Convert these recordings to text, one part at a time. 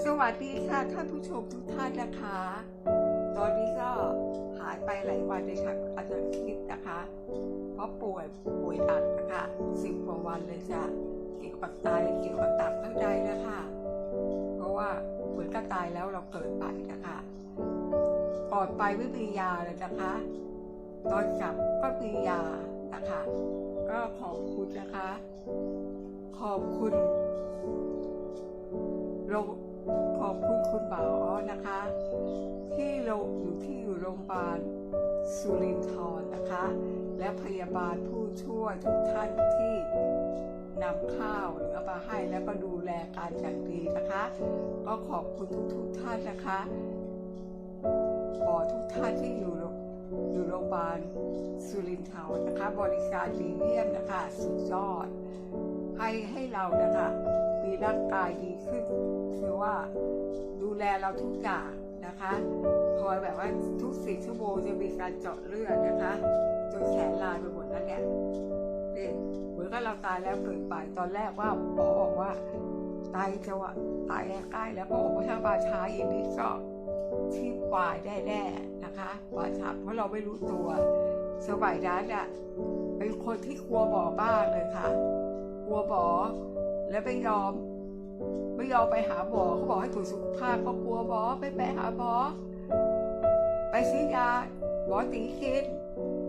สวัสดีค่ะท่านผู้ชมทุกท่านนะคะ ตอนนี้ก็หายไปหลายวันเลยค่ะอาจจะคลิปนะคะ เพราะป่วยป่วยหนักนะคะสิบกว่าวันเลยจ้ะเกี่ยวกับไตเกี่ยวกับตับเข้าใจนะคะ เพราะว่าเหมือนกับตายแล้วเราเกิดไปนะคะก่อนไปไม่มียาเลยนะคะ ตอนกลับก็มียานะคะ ก็ขอบคุณนะคะ ขอบคุณโรง ขอบคุณคุณหมออนะคะ ที่โรงอยู่ที่อยู่โรงพยาบาลสุรินทร์นะคะ และพยาบาลผู้ช่วยทุกท่านที่นำข้าวหรือเอามาให้แล้วก็ดูแลการอย่างดีนะคะ ก็ขอบคุณทุกๆท่านนะคะขอทุกท่านที่อยู่อยู่โรงพยาบาลสุรินทร์นะคะ บริการดีเยี่ยมนะคะ สุดยอด ให้ให้เรานะคะ มีร่างกายดีขึ้นคือว่าดูแลเราทุกอย่างนะคะคอยแบบว่าทุกสี่ชั่วโมงจะมีการเจาะเลือดนะคะจนแขนลายไปหมดแล้วเนี่ยนี่เหมือนกับเราตายแล้วเกิดไปตอนแรกว่าหมอบอกว่าตายจะว่าตายใกล้แล้วก็บอกว่าถ้าบาช้าอย่างนี้ก็ที่ปลายได้แน่นะคะบาช้าเพราะเราไม่รู้ตัวสมัยนั้นอะเป็นคนที่กลัวหมอบ้าเลยค่ะกลัวหมอ แล้วไม่ยอม ไม่ยอมไปหาหมอเขาบอกให้ตรวจสุขภาพก็กลัวหมอไม่ไปหาหมอไปซื้อยาหมอตีกิน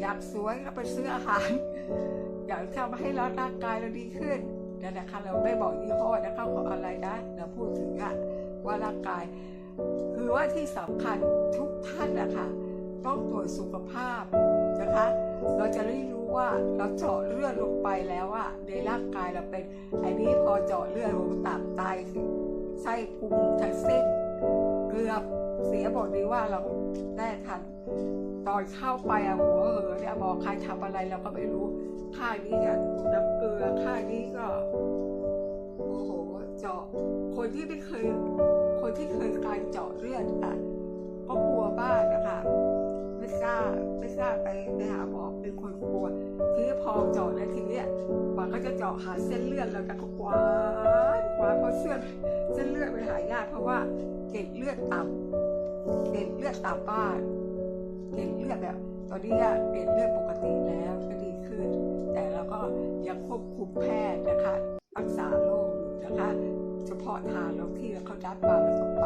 อยากสวยก็ไปซื้ออาหาร อยากทำให้เราร่างกายเราดีขึ้นนั่นนะคะเราไม่บอกยี่ห้อนะคะของอะไรนะเราพูดถึงอะว่าร่างกาย คือว่าที่สำคัญทุกท่านนะคะต้องตรวจสุขภาพ นะคะ เราจะได้รู้ว่าเราเจาะเลือดลงไปแล้วอะในร่างกายเราเป็นไอ้นี้พอเจาะเลือดลงตับไตไส้พุงทั้งสิ้นเกือบเสียบอกดีว่าเราได้ทันตอนเข้าไปอะหัวเหอเนี่ยบอกใครทำอะไรเราก็ไม่รู้ค่ายนี้ก็น้ำเกลือค่ายนี้ก็โอ้โหเจาะคนที่ไม่เคย คนที่เคยการเจาะเลือดอะก็กลัวบ้างนะคะ กล้าไม่กล้าไปไปหาหมอเป็นคนกลัวทีนี้พอเจาะแล้วทีเนี้ยมันก็จะเจาะหาเส้นเลือดแล้วก็กวาดกวาดเพราะเส้นเส้นเลือดมันหายากเพราะว่าเกล็ดเลือดต่ำเกล็ดเลือดต่ำบ้านเกล็ดเลือดแบบตอนนี้อะเกล็ดเลือดปกติแล้วก็ดีขึ้น แต่เราก็ยังควบคุมแพทย์นะคะรักษาโรคนะคะ เฉพาะทางเราที่เขาดัดมาแล้วก็ไป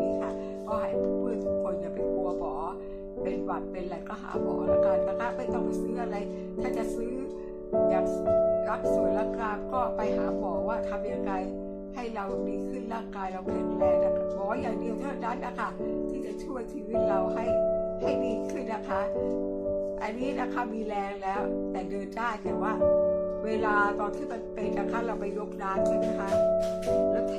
นี่ค่ะ ก็ให้เพื่อนทุกคนอย่าไปัวหมอเป็นหวัดเป็นอะไรก็หาหมอแล้วกันนะคะไม่ต้องไปซื้ออะไร ถ้าจะซื้ออยากรักสวยรักงามก็ไปหาหมอว่าทำยังไงให้เราดีขึ้นร่างกายเราแข็งแรงนะคะหมออย่างเดียวเท่านั้นนะคะที่จะช่วยชีวิตเราให้ให้ดีขึ้นนะคะ อันนี้นะคะมีแรงแล้ว แต่เดินได้แต่ว่า เวลาตอนที่มันเป็นนะคะเราไปยกน้ำใช่ไหมคะแล้วเท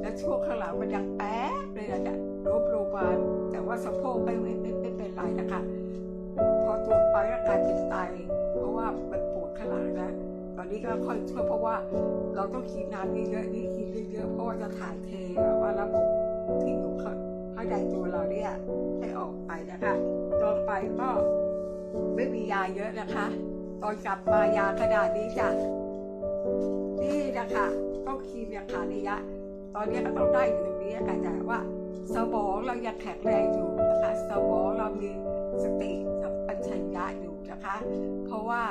แล้วช่วงข้างหลังมันยังแป๊บเลยอะจะล้มลงมาแต่ ว่าสะโพกไม่ไม่ไม่เป็นไรนะคะ พอตรวจไปก็กลายเป็นไตเพราะว่ามันปวดข้างหลังนะ ตอนนี้ก็ค่อยช่วยเพราะว่าเราต้องกินน้ำเยอะๆนี่กินเยอะๆเพราะว่าจะถ่ายเทแบบว่าระบบที่อยู่ข้างข้างในตัวเราเนี่ยให้ออกไปนะคะตอนไปก็ไม่มียาเยอะนะคะ ตอนกลับมายาขนาดนี้จ้ะนี่นะคะต้องคีมยาขาดระยะ ตอนนี้ก็ต้องได้อยู่ตรงนี้ค่ะแต่ว่า สมองเรายังแข็งแรงอยู่นะคะ สมองเรามีสติสัมปชัญญะอยู่นะคะ เพราะว่า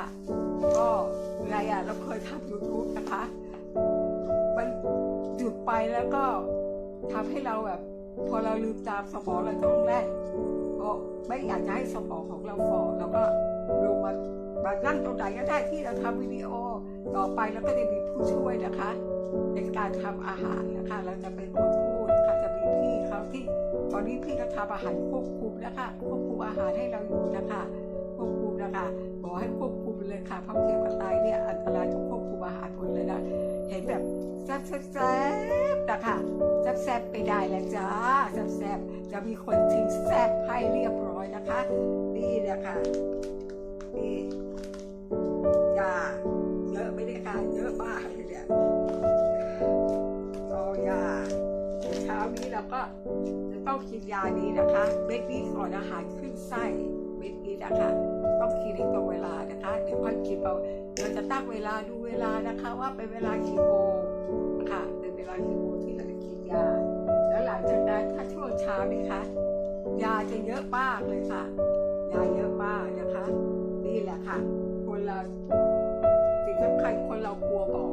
ก็อะไรอะเราเคยทำ YouTube นะคะ มันหยุดไปแล้วก็ทำให้เราแบบ พอเราลืมตามสมองเราต้องแรกก็ไม่อยากจะให้สมองของเราฝ่อเราก็ลงมามานั่งตรงไหนก็ได้ที่เราทำวิดีโอต่อไปแล้วก็จะมีผู้ช่วยนะคะ ในการทำอาหารนะคะ เราจะเป็นคน มีพี่เขาที่ตอนนี้พี่ก็ทำอาหารควบคุมนะคะควบคุมอาหารให้เราอยู่นะคะควบคุมนะคะบอกให้ควบคุมเลยค่ะเพราะเกี่ยวกับไตเนี่ยอันตรายต้องควบคุมอาหารหมดเลยนะเห็นแบบแซ่บแซ่บๆนะคะแซ่บแซ่บๆไปได้แล้วจ้าแซ่บแซ่บๆจะมีคนทิ้งแซ่บให้เรียบร้อยนะคะนี่นะคะนี่จ้า นี้เราก็จะต้องกินยานี้นะคะเม็ดนี้ก่อนอาหารขึ้นไส้เม็ดนี้นะคะ ต้องกินในตรงเวลานะคะเดี๋ยวค่อยกินเอาเราจะตั้งเวลาดูเวลานะคะ ว่าเป็นเวลากี่โมงนะคะเป็นเวลากี่โมงที่เราจะกินยา แล้วหลังจากนั้นถ้าเช้านี่คะยาจะเยอะมากเลยค่ะ ยาเยอะมากนะคะ นี่แหละค่ะ คนเราสิ่งสำคัญคนเรากลัวหมอ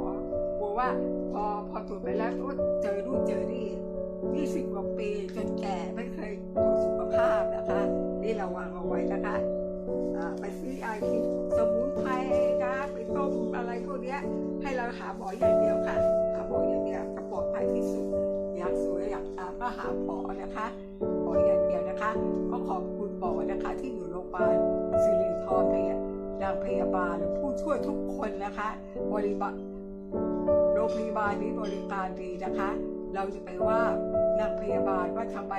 กลัวว่าพอพอตรวจไปแล้วก็เจอนู่นเจอนี่ ยี่สิบกว่าปีจนแก่ไม่เคยตรวจสุขภาพนะคะ นี่เราวางเอาไว้นะคะไปซื้อยากินสมุนไพรนะไปต้มอะไรพวกเนี้ยให้เราหาหมออย่างเดียวค่ะ หาหมออย่างเดียวจะปลอดภัยที่สุด อยากสวยอยากตามก็หาหมอนะคะหมออย่างเดียวนะคะก็ขอบคุณหมอนะคะที่อยู่โรงพยาบาลสิรินทรพยาดางพยาบาลผู้ช่วยทุกคนนะคะ บริบาโรงพยาบาลนี้บริการดีนะคะ เราจะไปว่า นางพยาบาลว่าทำไม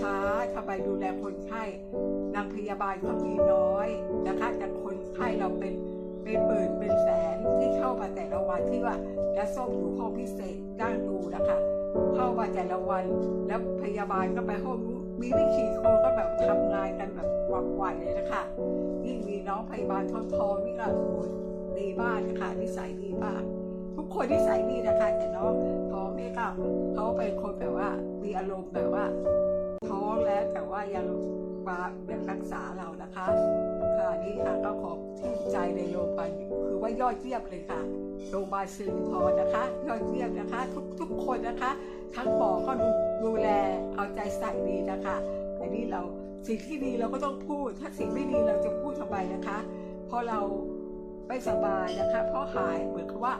ช้าทำไมดูแลคนไข้นางพยาบาลก็มีน้อยนะคะแต่คนไข้เราเป็นเป็นหมื่นเป็นแสนที่เข้ามาแต่ละวันที่ว่าจะส้มอยู่ห้องพิเศษนั่งดูนะคะ เข้ามาแต่ละวันแล้วพยาบาลก็ไปห้องมีไม่กี่คนก็แบบทำงานกันแบบวังไวเลยนะคะยิ่งมีน้องพยาบาลทองทองๆนี่ก็โอ้โหดีมากนะคะนิสัยดีมาก ทุกคนนิสัยดีนะคะแต่น้องท้องนี่ก็เขาเป็นคนแบบว่ามีอารมณ์แบบว่า ท้องแล้วแต่ว่ายังมาแบบรักษาเรานะคะค่ะนี่ค่ะก็ขอบชื่นใจในโรงพยาบาลคือว่ายอดเยี่ยมเลยค่ะโรงพยาบาลสิริพรนะคะ ยอดเยี่ยมนะคะ ทุกทุกคนนะคะ ทั้งหมอก็ดูดูแลเอาใจใส่ดีนะคะอันนี้เราสิ่งที่ดีเราก็ต้องพูด ถ้าสิ่งไม่ดีเราจะพูดทำไมนะคะ เพราะเรา ไม่สบายนะคะ เพราะหายเหมือนกับว่า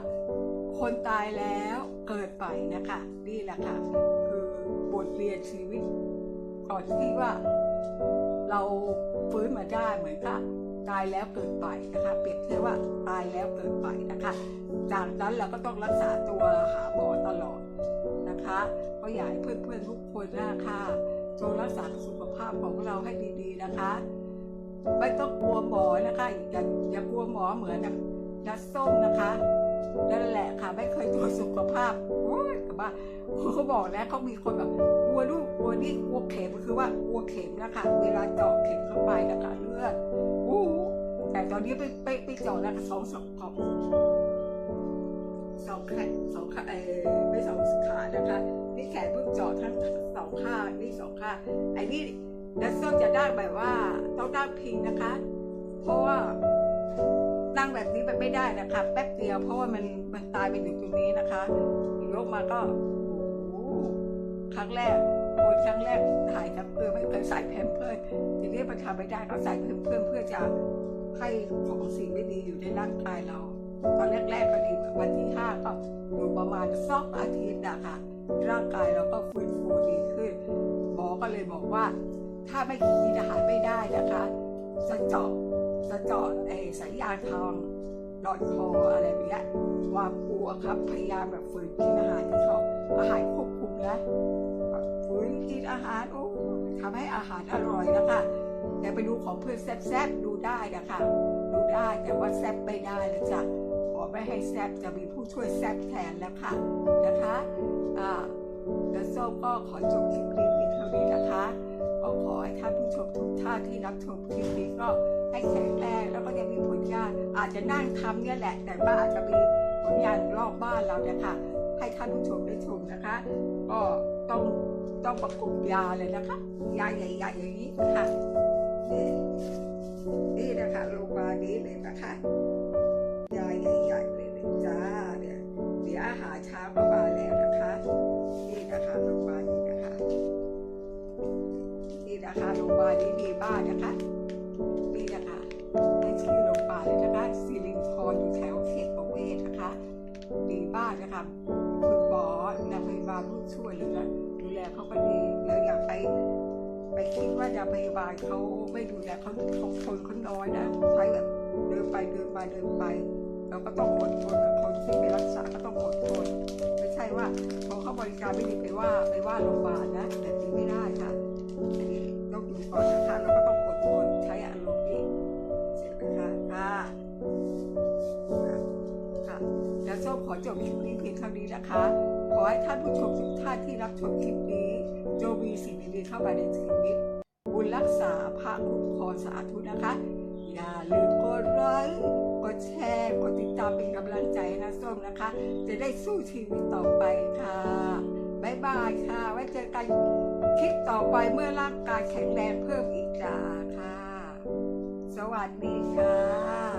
คนตายแล้วเกิดไปนะคะ นี่แหละค่ะ คือบทเรียนชีวิต ก่อนที่ว่า เราฟื้นมาได้เหมือนกับตายแล้วเกิดไปนะคะเปรียบเทียบว่าตายแล้วเกิดไปนะคะ จากนั้นเราก็ต้องรักษาตัวหาหมอตลอดนะคะก็อยากให้เพื่อนๆทุกคนนะคะจงรักษาสุขภาพของเราให้ดีๆนะคะ ไม่ต้องกลัวหมอนะคะอย่าอย่ากลัวหมอเหมือนนะนัดส้มนะคะนั่นแหละค่ะ ไม่เคยตรวจสุขภาพโอ้ยกับว่าเขาบอกแล้วเขามีคนแบบกลัวนู่นกลัวนี่กลัวเข็มคือว่ากลัวเข็มนะคะเวลาเจาะเข็มเข้าไปนะคะเลือดอู้แต่ตอนนี้ไปไปไปเจาะแล้วสองสองขอบสองแขนสองขาเออไม่สองขานะคะนี่แขนเพิ่งเจาะทั้งสองข้างนี่สองข้างไอ้นี่ ดัซโซจะได้แบบว่าต้องนั่งพิงนะคะ เพราะว่านั่งแบบนี้มันไม่ได้นะคะ แป๊บเดียวเพราะว่ามันมันตายไปอยู่ตรงนี้นะคะยกมาก็ครั้งแรกโอนครั้งแรกถ่ายกับเพื่อไม่เคยใส่แพมเพิร์สทีนี้มันทำไม่ได้ก็ใส่แพมเพิร์สเพื่อจะให้ของสิ่งไม่ดีอยู่ในร่างกายเรา ตอนแรกๆก็ดีวันที่ห้าก็อยู่ประมาณสองอาทิตย์นะคะร่างกายเราก็ฟื้นฟูดีขึ้น หมอก็เลยบอกว่า ถ้าไม่กินอาหารไม่ได้นะคะจะเจาะจะเจาะไอ้สายยางทองดอดคออะไรแบบนี้ความกลัวครับพยายามแบบฝืนกินอาหารที่เขาอาหารควบคุมนะฝืนกินอาหารโอ้ทำให้อาหารอร่อยนะคะแต่ไปดูของเพื่อนแซ่บๆดูได้นะคะดูได้แต่ว่าแซ่บไม่ได้นะจ๊ะขอไม่ให้แซ่บจะมีผู้ช่วยแซ่บแทนแล้วค่ะนะคะอ่าแล้วส้มก็ขอจบคลิปนี้เพียงเท่านี้นะคะ ขอให้ท่านผู้ชมทุกท่านที่รับชมคลิปนี้ก็ให้แข็งแรงแล้วก็ยังมีผลงานอาจจะนั่งทำเนี่ยแหละ แต่ว่าอาจจะมีผลงานรอบบ้านเราเนี่ยค่ะ ให้ท่านผู้ชมได้ชมนะคะ ก็ต้องต้องประกบยาเลยนะคะ ยาใหญ่ๆอย่างนี้ค่ะนี่นี่นะคะโรงพยาบาลนี้เลยนะคะ ยาใหญ่ๆเลยจ้าเนี่ยเสียวอาหารเช้าก็มา ลนี้านะคะนี่นะคะให้ชื่อโรงพยาบาลเลยนะคะซิลินทรอยู่แถวเขตประเวศนะคะดีมานะคะคุณหมอและพยาบาลผู้ช่วยเหลือดูแลเขาก็ดีแล้วอย่าไป ไปคิดว่าจะพยาบาลเขาไม่ดูแลเขาเขาคนเขาน้อยนะใช้แบบเดินไปเดินมาเดินไปเราก็ต้องอดทนกับคนที่ไปรักษาก็ต้องอดทนไม่ใช่ว่าพอเขาบริการไม่ดีไปว่าไปว่าโรงพยาบาลนะแบบนี้ไม่ได้ค่ะ อันนี้ต้องดูก่อนนะคะเราก็ต้องอดทนใช้อารมณ์นี้ใช่ไหมคะค่ะค่ะค่ะแล้วส้มขอจบคลิปนี้เพียงเท่านี้นะคะ ขอให้ท่านผู้ชมทุกท่านที่รับชมคลิปนี้จงมีสิ่งดีๆเข้ามาในชีวิตบุญรักษาพระคุ้มครองสาธุนะคะ อย่าลืมกดไลค์กดแชร์กดติดตามเป็นกำลังใจนะส้มนะคะ จะได้สู้ชีวิตต่อไปค่ะ บ๊ายบายค่ะ ไว้เจอกัน คลิปต่อไปเมื่อร่างกายแข็งแรงเพิ่มอีกจ้าค่ะ สวัสดีค่ะ